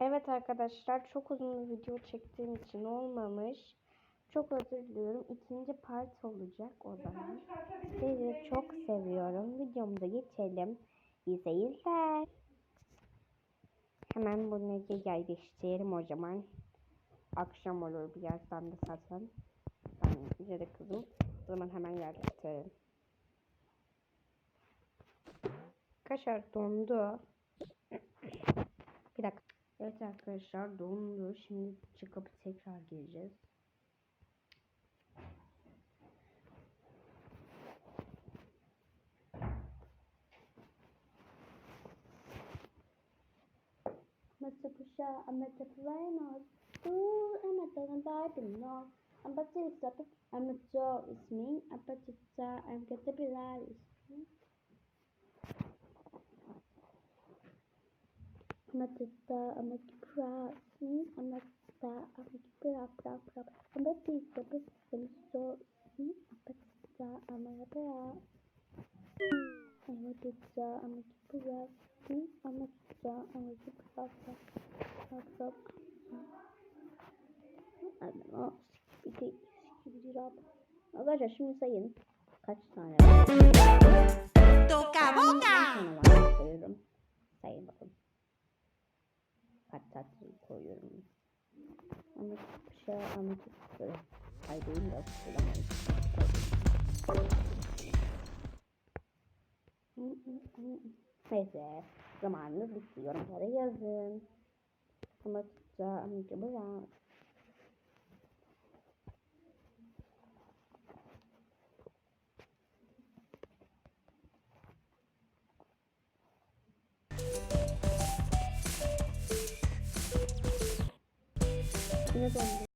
Evet arkadaşlar çok uzun bir video çektiğim için olmamış. Çok özür diliyorum. İkinci part olacak o zaman. Sizi çok seviyorum. Videomuza geçelim. İyi. Hemen bunu yerleştirelim o zaman. Akşam olur birazdan da zaten. Ben de kızım. O zaman hemen yerleştirelim. Kaşar dondu. Evet arkadaşlar dondu. Şimdi çıkıp tekrar gireceğiz. Mr. Pusha, I'm at the. Ooh, I'm at the Garden. No, I'm at the. I'm at Joe, it's me. I'm at the I'm at the Pilates. The I'm at the Pra Pra. Pra Pra. I don't know. Skibidi skibidi rap. Arkadaşlar şimdi sayın. Kaç tane var? Kaç tatlı koyuyorum. Ama bir şey ama böyle kaydıyım da bulamayız. Neyse zamanınız bitti yorumlara yazın. Ama tutsa amca Yine dondu.